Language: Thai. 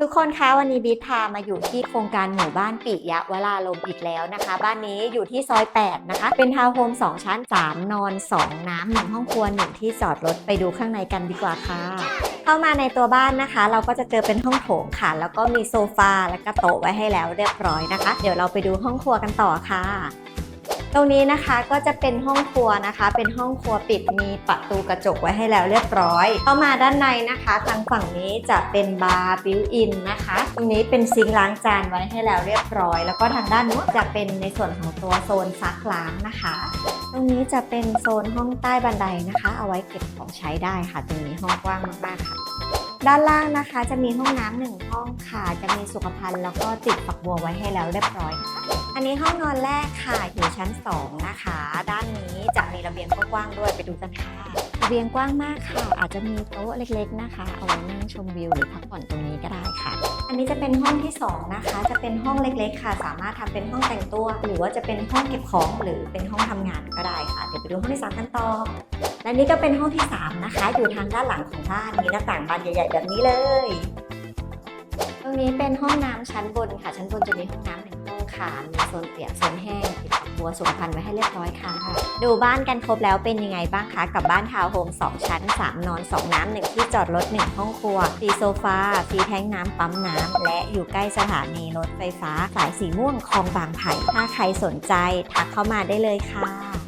ทุกคนคะวันนี้บีทพามาอยู่ที่โครงการหมู่บ้านปิยะวราลมอีกแล้วนะคะ บ้านนี้อยู่ที่ซอย 8 นะคะ เป็นทาวน์โฮม 2 ชั้น 3 นอน 2 น้ำหนึ่งห้องครัวหนึ่งที่จอดรถไปดูข้างในกันดีกว่าค่ะ เข้ามาในตัวบ้านนะคะ เราก็จะเจอเป็นห้องโถงค่ะ แล้วก็มีโซฟาและก็โต๊ะไว้ให้แล้วเรียบร้อยนะคะ เดี๋ยวเราไปดูห้องครัวกันต่อค่ะ ตรงนี้นะคะก็จะเป็นห้องครัวนะคะ เป็นห้องครัวปิดมีประตูกระจกไว้ให้แล้วเรียบร้อยเข้ามาด้านในนะคะ ทางฝั่งนี้จะเป็นบาร์บิวอินนะคะ ตรงนี้เป็นซิงค์ล้างจานไว้ให้แล้วเรียบร้อย แล้วก็ทางด้านนู้นจะเป็นในส่วนของตัวโซนซักล้างนะคะ ตรงนี้จะเป็นโซนห้องใต้บันไดนะคะ เอาไว้เก็บของใช้ได้ค่ะ ตรงนี้ห้องกว้างมากๆค่ะ ด้านล่างนะคะจะมีห้องน้ำหนึ่งห้องค่ะ จะมีสุขภัณฑ์แล้วก็ติดฝักบัวไว้ให้แล้วเรียบร้อยนะคะอันนี้ห้องนอนแรกค่ะอยู่ชั้น 2 นะคะ ด้านนี้จะมีระเบียงกว้างๆด้วยไปดูกันค่ะระเบียงกว้างมากค่ะ อาจจะมีโต๊ะเล็กๆนะคะ เอาไว้นั่งชมวิวหรือพักผ่อนตรงนี้ก็ได้ค่ะ อันนี้จะเป็นห้องที่ 2 นะคะ จะเป็นห้องเล็กๆ ค่ะ สามารถทำเป็นห้องแต่งตัว หรือว่าจะเป็นห้องเก็บของหรือเป็นห้องทำงานก็ได้ค่ะ เดี๋ยวไปดูห้องที่ 3 กันต่อ และนี่ก็เป็นห้องที่ 3 นะคะ อยู่ทางด้านหลังของบ้าน มีหน้าต่างบานใหญ่ ๆ แบบนี้เลย ตรงนี้เป็นห้องน้ำชั้นบนค่ะ ชั้นบนจะมีห้องน้ำ หนึ่งห้องค่ะมีโซนเปียกโซนแห้งติดฝักบัวสุขภัณฑ์ไว้ให้เรียบร้อยค่ะ ดูบ้านกันครบแล้วเป็นยังไงบ้างคะ กับบ้านทาวน์โฮม2 ชั้น 3 นอน 2 น้ำหนึ่งที่จอดรถ 1 ห้องครัวฟรีโซฟาฟรีแท้งน้ำปั๊มน้ำ และอยู่ใกล้สถานีรถไฟฟ้า สายสีม่วงคลองบางไผ่ถ้าใครสนใจทักเข้ามาได้เลยค่ะ